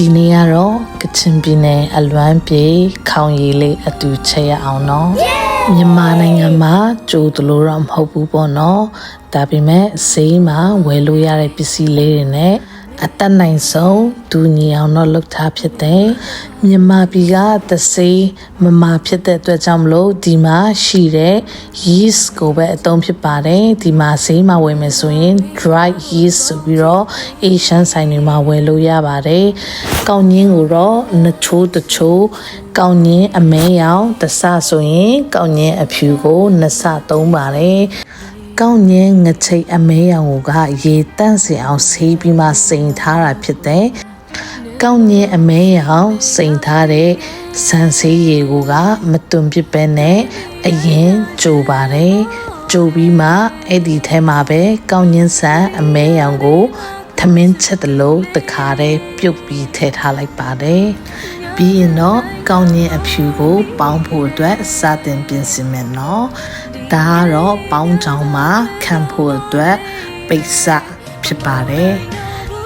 ဒီနေ့ကတော့ကချင်ပြည်နယ်အလွမ်းပြေခေါင်ရည်လေးအတူချက်ရအောင်နော်မြန်မာနိုင်ငံမှာကြိုသလိုတော့မဟုတ်ဘူးပေါ့နော်ဒါပေမဲ့ဈေးမှာဝယ်လို့ရတဲ့ပစ္စည်းလေးတွေနဲ့ အတက်နိုင်ဆုံးဒူညီအောင်တော့လုပ်ထားဖြစ်တယ်မြန်မာပြည်ကသစေးမမာဖြစ်တဲ့အတွက်ကြောင့်မလို့ဒီမှာရှိတဲ့ yeast ကိုပဲအသုံးဖြစ်ပါတယ်ဒီမှာဈေးမှာဝယ်မယ်ဆိုရင် dry yeast ဆိုပြီးတော့ Asian ဆိုင်တွေမှာဝယ်လို့ရပါတယ်ကောင်းညင်းကိုတော့နှချိုးတချိုးကောင်းညင်းအမဲရောင်တဆဆိုရင်ကောင်းညင်းအဖြူကိုနှစ်ဆသုံးပါတယ် ကောင်းညင်းငချိတ်အမဲရောင်ကိုကရေတန့်စင်အောင်ဆေးပြီးမှစိန်ထားတာဖြစ်တယ်။ကောင်းညင်းအမဲရောင်စိန်ထားတဲ့ဆန်ဆေးရေကိုကမတွန်ပစ်ပဲနဲ့အရင်ကြိုပါတယ်။ကြိုပြီးမှအဲ့ဒီထဲမှာပဲကောင်းညင်းဆန်အမဲရောင်ကိုထမင်းချက်တလို့တခါတည်းပြုတ်ပြီးထည့်ထားလိုက်ပါတယ်။ပြီးရင်တော့ကောင်းညင်းအဖြူကိုပေါင်းဖို့အတွက်စတင်ပြင်ဆင်မယ်နော်။ ဒါကတော့ပေါင်းချောင်းမှာခံဖို့အတွက်ပိတ်စဖြစ်ပါတယ်။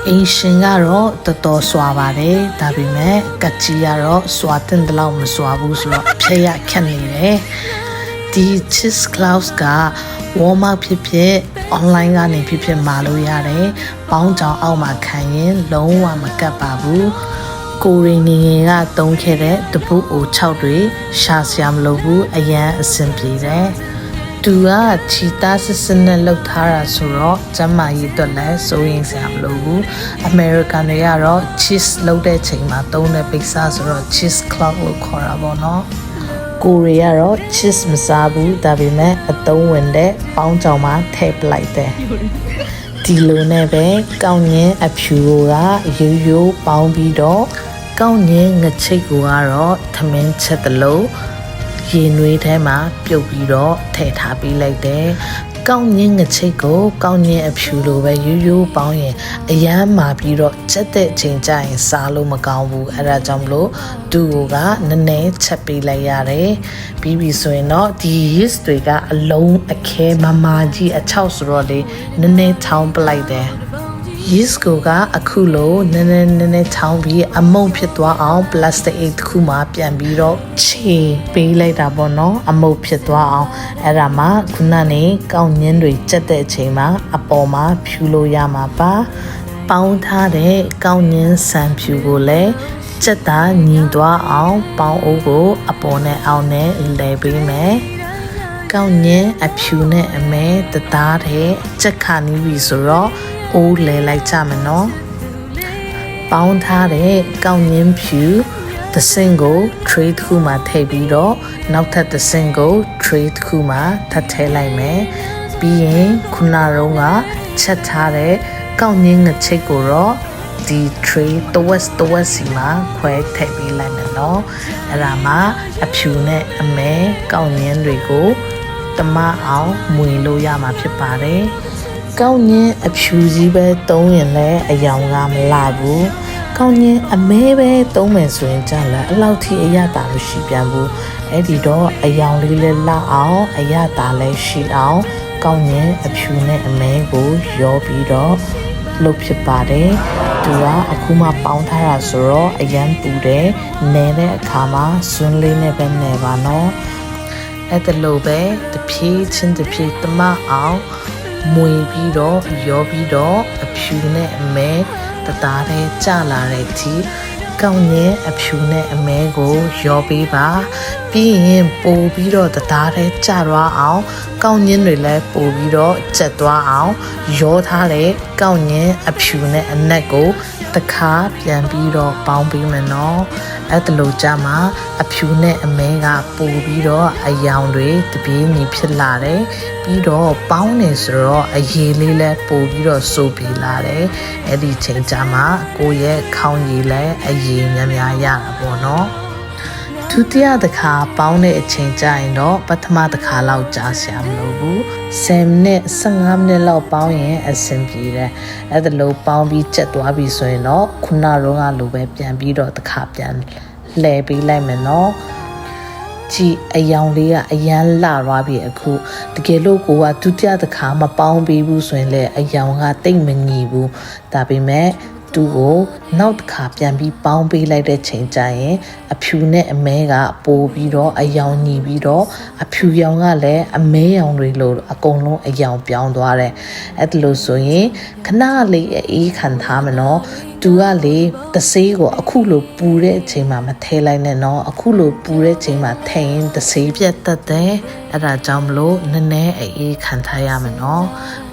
အင်းရှင်ကတော့တော်တော်စွာပါတယ်ဒါပေမဲ့ကက်ကြီးကတော့စွာတင်တဲ့လောက်မစွာဘူးဆိုတော့ဖျက်ရခက်နေတယ်ဒီ cheese clouds က warm up ဖြစ်ဖြစ် online ကနေဖြစ်ဖြစ်မာလို့ရတယ်ပေါင်းချောင်းအောက်မှာခံရင်လုံးဝမကတ်ပါဘူးကိုရီနေငယ်ကတုံးခဲ့တဲ့တပုတ်အို6တွေရှာစရာမလိုဘူးအရန်အဆင်ပြေတယ် သူကချီတာစစ်စစ်နဲ့လှုပ်ထားတာဆိုတော့ကျမကြီးအတွက်လည်းစိုးရင်စရာမလိုဘူးအမေရိကန်တွေကတော့ cheese လှုပ်တဲ့ချိန်မှာသုံးတဲ့ပိတ်စဆိုတော့ cheese cloud လို့ခေါ်တာပေါ့နော်ကိုရီကတော့ cheese မစားဘူးဒါပေမဲ့အသုံးဝင်တဲ့ပေါင်းကြောင်မှထည့်ပလိုက်တယ်ဒီလိုနဲ့ပဲကောင်းငင်းအဖြူကရိုးရိုးပေါင်းပြီးတော့ကောင်းငင်းငချိတ်ကိုကတော့သမင်းချက်တလုံး ရေနွေးထဲမှာပြုတ်ပြီးတော့ထည့်ထားပေးလိုက်တယ်။ကောင်းညင်းငချိတ်ကိုကောင်းညင်းအဖြူလိုပဲရိုးရိုးပေါင်းရင်အရမ်းမာပြီးတော့ချက်တဲ့အချိန်ကျရင်စားလို့မကောင်းဘူး။အဲဒါကြောင့်မလို့သူ့ကိုကနည်းနည်းချက်ပေးလိုက်ရတယ်။ပြီးပြီဆိုရင်တော့ဒီ yeast တွေကအလုံးအခဲမမာကြီးအချောက်ဆိုတော့လေနည်းနည်းထောင်းပလိုက်တယ်။ yeast ကိုကအခုလိုနည်းနည်းနည်းနည်းထောင်းပြီးအမုံဖြစ်သွားအောင် plastic အိတ်တစ်ခုမှာပြန်ပြီးတော့ခြေပေးလိုက်တာပေါ့နော်အမုံဖြစ်သွားအောင်အဲ့ဒါမှခုနနေကောင်းညင်းတွေကြက်တဲ့အချိန်မှာအပေါ်မှာဖြူလို့ရမှာပါပေါင်းထားတဲ့ကောင်းညင်းဆန်ဖြူကိုလည်းကြက်တာညီသွားအောင်ပေါင်းအိုးကို အပေါ်နဲ့အောက်နဲ့လဲပေးမယ်ကောင်းညင်းအဖြူနဲ့အမဲတသားတဲ့ကြက်ခါနီးပြီဆိုတော့ အိုးလဲလိုက်ကြမယ်နော်ပေါင်းထားတဲ့ကောင်းညင်းဖြူသစင်ကို tray တစ်ခုမှာထည့်ပြီးတော့နောက်ထပ်သစင်ကို tray တစ်ခုမှာထပ်ထည့်လိုက်မယ်ပြီးရင်ခုနတုန်းကချက်ထားတဲ့ကောင်းညင်းငချိတ်ကိုတော့ဒီ tray တဝက်တဝက်စီမှာခွဲထည့်ပေးလိုက်မယ်နော်အဲ့ဒါမှအဖြူနဲ့အမဲကောင်းညင်းတွေကိုတမအောင်မွေလို့ရမှာဖြစ်ပါတယ် ကောင်းညင်းအဖြူကြီးပဲတုံးရင်လည်းအယောင်ကမလာဘူးကောင်းညင်းအမဲပဲတုံးမယ်ဆိုရင်ကြလည်းအလောက်ထိအရတာလို့ရှိပြန်ဘူးအဲ့ဒီတော့အယောင်လေးလည်းလှအောင်အရတာလည်းရှိအောင်ကောင်းညင်းအဖြူနဲ့အမဲကိုရောပြီးတော့လုပ်ဖြစ်ပါတယ်သူကအခုမှပေါင်းထားတာဆိုတော့အရန်ပူတယ်နေတဲ့အခါမှာဆွန်းလေးနဲ့ပဲနေပါနော်အဲ့ဒါလိုပဲတဖြည်းချင်းတဖြည်းတမအောင် မွေပြီးတော့ရောပြီးတော့အဖြူနဲ့အမဲတသားတဲ့ကြလာတဲ့ဒီကောင်းရဲ့အဖြူနဲ့အမဲကိုရောပေးပါပြီးရင်ပို့ပြီးတော့တသားတဲ့ကြသွားအောင်ကောင်းညင်းတွေလည်းပို့ပြီးတော့ကျက်သွားအောင်ရောထားတဲ့ကောင်းညင်းအဖြူနဲ့အနက်ကို တခါပြန်ပြီးတော့ပေါင်းပေးမယ်နော်အဲ့ဒါလို့ကြမှာအဖြူနဲ့အမဲကပို့ပြီးတော့အယောင်တွေတပြေးညီဖြစ်လာတယ်ပြီးတော့ပေါင်းနေဆိုတော့အရေးလေးလည်းပို့ပြီးတော့စိုးပြေလာတယ်အဲ့ဒီချိန်ကြမှာကိုယ့်ရဲ့ခေါင်းရည်လည်းအရေးများများရတာပေါ့နော်ဒုတိယတစ်ခါပေါင်းတဲ့အချိန်ကျရင်တော့ပထမတစ်ခါလောက်ကြာဆရာမလိုဘူး 10မိနစ်15မိနစ်လောက်ပေါင်းရင်အဆင်ပြေတယ်အဲ့ဒါလို့ပေါင်းပြီးချက်သွားပြီဆိုရင်တော့ခုနရောကလိုပဲပြန်ပြီးတော့တစ်ခါပြန်လှည့်ပေးလိုက်မယ်နော်ကြည်အယောင်လေးကအရန်လှသွားပြီအခုတကယ်လို့ကိုကဒုတိယတစ်ခါမပေါင်းပေးဘူးဆိုရင်လည်းအယောင်ကတိတ်မငြီဘူးဒါပေမဲ့ သူ့ကိုနောက်တစ်ခါပြန်ပြီးပေါင်းပေးလိုက်တဲ့ချိန်ကျရင်အဖြူနဲ့အမဲကပိုပြီးတော့အယောင်ညီပြီးတော့အဖြူရောင်ကလည်းအမဲရောင်တွေလိုအကုန်လုံးအယောင်ပြောင်းသွားတယ်အဲ့ဒါလို့ဆိုရင်ခဏလေးအေးခံထားမနော် သူကလေတဆေးကိုအခုလိုပူတဲ့အချိန်မှာမထဲလိုက်နဲ့နော်အခုလိုပူတဲ့အချိန်မှာထဲရင်တဆေးပြတ်တတ်တယ်အဲ့ဒါကြောင့်မလို့နည်းနည်းအေးခံထားရမယ်နော်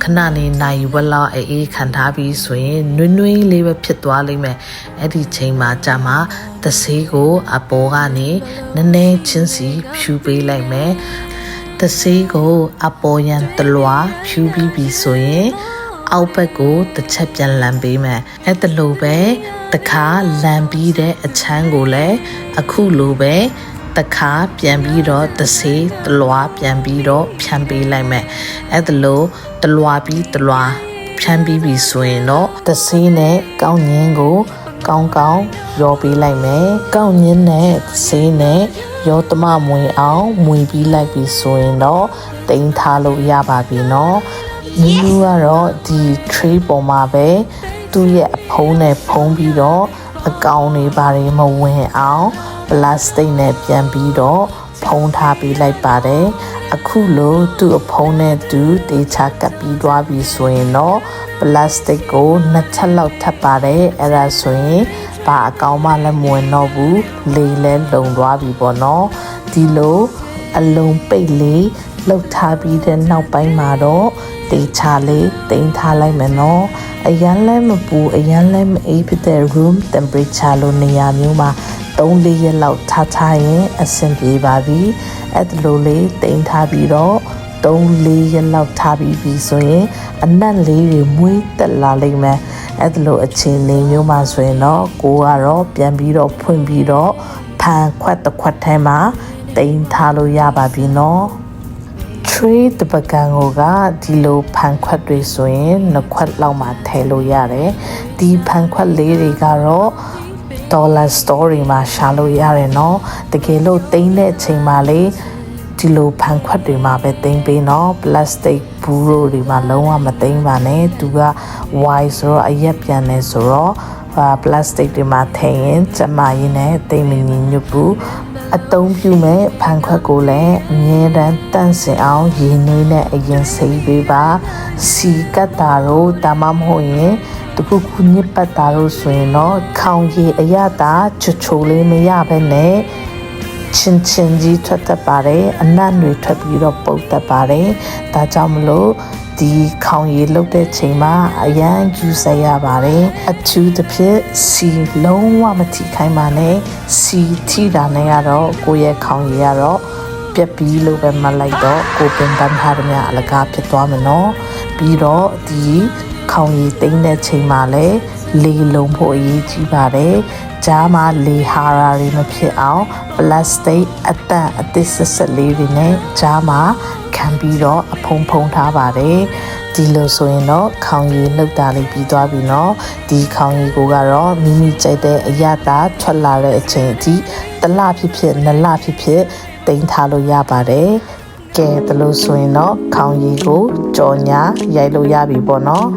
ခဏနေနိုင်ဝက်လောက်အေးခံထားပြီးဆိုရင်နွင်းနွင်းလေးပဲဖြစ်သွားလိမ့်မယ်အဲ့ဒီချိန်မှာကြာမှာတဆေးကိုအပေါ်ကနေနည်းနည်းချင်းစီဖြူပေးလိုက်မယ်တဆေးကိုအပေါ်ရန်တလွာဖြူပြီးပြီဆိုရင် အောက်ဘက်ကိုတစ်ချက်ပြန်လန်ပေးမယ်အဲ့ဒါလိုပဲတခါလန်ပြီးတဲ့အချမ်းကိုလည်းအခုလိုပဲတခါပြန်ပြီးတော့တဆေးတလွာပြန်ပြီးတော့ဖြန်းပေးလိုက်မယ်အဲ့ဒါလိုတလွာပြီးတလွာဖြန်းပြီးပြီဆိုရင်တော့တဆေးနဲ့ကောင်းငင်းကိုကောင်းကောင်းရောပေးလိုက်မယ်။ကောက်ညင်းနဲ့ဆေးနဲ့ရောတမမွေအောင်မွေပြီးလိုက်ပြီဆိုရင်တော့တိန်ထားလို့ရပါပြီနော်။ နီလူကတော့ဒီ tray ပေါ်မှာပဲသူ့ရဲ့အဖုံးနဲ့ဖုံးပြီးတော့အကောင်တွေဘာတွေမဝင်အောင်ပလတ်စတစ်နဲ့ပြန်ပြီးတော့ဖုံးထားပေးလိုက်ပါတယ်။အခုလိုသူ့အဖုံးနဲ့သူတေချာကပ်ပြီးသွားပြီဆိုရင်တော့ပလတ်စတစ်ကိုနှစ်ချက်လောက်ထပ်ပါတယ်အဲ့ဒါဆိုရင်ဘာအကောင်မှလည်းမဝင်တော့ဘူးလေလဲလုံသွားပြီပေါ့နော်ဒီလိုအလုံးပိတ်လေး လှုပ်ထားပြီးတဲ့နောက်ပိုင်းမှာတော့တေချာလေးတိမ်ထားလိုက်မယ်နော်အရန်လဲမပူအရန်လဲမအေးဖြစ်တဲ့ room temperature လို့နေရာမျိုးမှာ3-4ရက်လောက်ထားထားရင်အဆင်ပြေပါပြီအဲ့ဒါလိုလေးတိမ်ထားပြီးတော့3-4ရက်လောက်ထားပြီးပြီဆိုရင်အနက်လေးတွေမွေးတက်လာလိမ့်မယ်အဲ့ဒါလိုအချိန်လေးမျိုးမှာဆိုရင်တော့ကိုကတော့ပြန်ပြီးတော့ဖွင့်ပြီးတော့ဖန်ခွက်တစ်ခွက်ထဲမှာတိမ်ထားလို့ရပါပြီနော် trade တပကံကိုကဒီလိုဖန်ခွက်တွေဆိုရင်နှစ်ခွက်လောက်မှထည့်လို့ရတယ်ဒီဖန်ခွက်လေးတွေကတော့ dollar story မှာရှာလို့ရတယ်เนาะတကယ်လို့တိမ့်တဲ့အချိန်မှာလေဒီလိုဖန်ခွက်တွေမှာပဲတိမ့်ပေးเนาะ plastic ဘူးရိုတွေမှာလုံးဝမတိမ့်ပါနဲ့သူက wide ဆိုတော့အရက်ပြန်နေဆိုတော့ဟာ plastic တွေမှာထည့်ရင်ကျမရင်းနဲ့တိမ့်မငြညွတ်ဘူး အတုံးပြုမဲ့ဖန်ခွက်ကိုလည်းအမြဲတမ်းတန့်စင်အောင်ရင်းနှီးနဲ့အရင်စိတ်ပေးပါစီကတ်တာတော့တမမဟုတ်ရင်တခုခုညစ်ပတ်တာလို့ဆိုရင်တော့ခေါင်ရည်အရတာချွချိုလေးမရဘဲနဲ့ချင်းချင်းကြီးထွက်တတ်ပါတယ်အနံ့တွေထွက်ပြီးတော့ပုတ်တတ်ပါတယ်ဒါကြောင့်မလို့ ဒီခေါင်ရည်လုတ်တဲ့ချိန်မှာအရန်ကျူဆက်ရပါတယ်အထူးသဖြင့်စီလုံးဝမထိခိုင်းပါနဲ့စီထိတာနဲ့ကတော့ကိုယ့်ရဲ့ခေါင်ရည်ကတော့ပြက်ပြီးလို့ပဲမလိုက်တော့ကိုပင်ပန်းထားတဲ့မြအလကားဖြစ်သွားမယ်နော်ပြီးတော့ဒီခေါင်ရည်တိမ့်တဲ့ချိန်မှာလည်း လေလုံဖို့အရေးကြီးပါတယ်။ကြားမှာလေဟာရာတွေမဖြစ်အောင်ပလတ်စတစ်အတန့်အသစ်ဆက်ဆက်လေးတွေနဲ့ကြားမှာခံပြီးတော့အဖုံဖုံထားပါတယ်။ဒီလိုဆိုရင်တော့ခေါင်းရည်နှုတ်တာလေးပြီးသွားပြီနော်ဒီခေါင်းရည်ကိုကတော့မိမိကြိုက်တဲ့အရသာထွက်လာတဲ့အချိန်အထိတလဖြစ်ဖြစ်နလဖြစ်ဖြစ်တင်ထားလို့ရပါတယ်ကဲဒါလို့ဆိုရင်တော့ခေါင်းရည်ကိုကြော်ညာရိုက်လို့ရပြီပေါ့နော်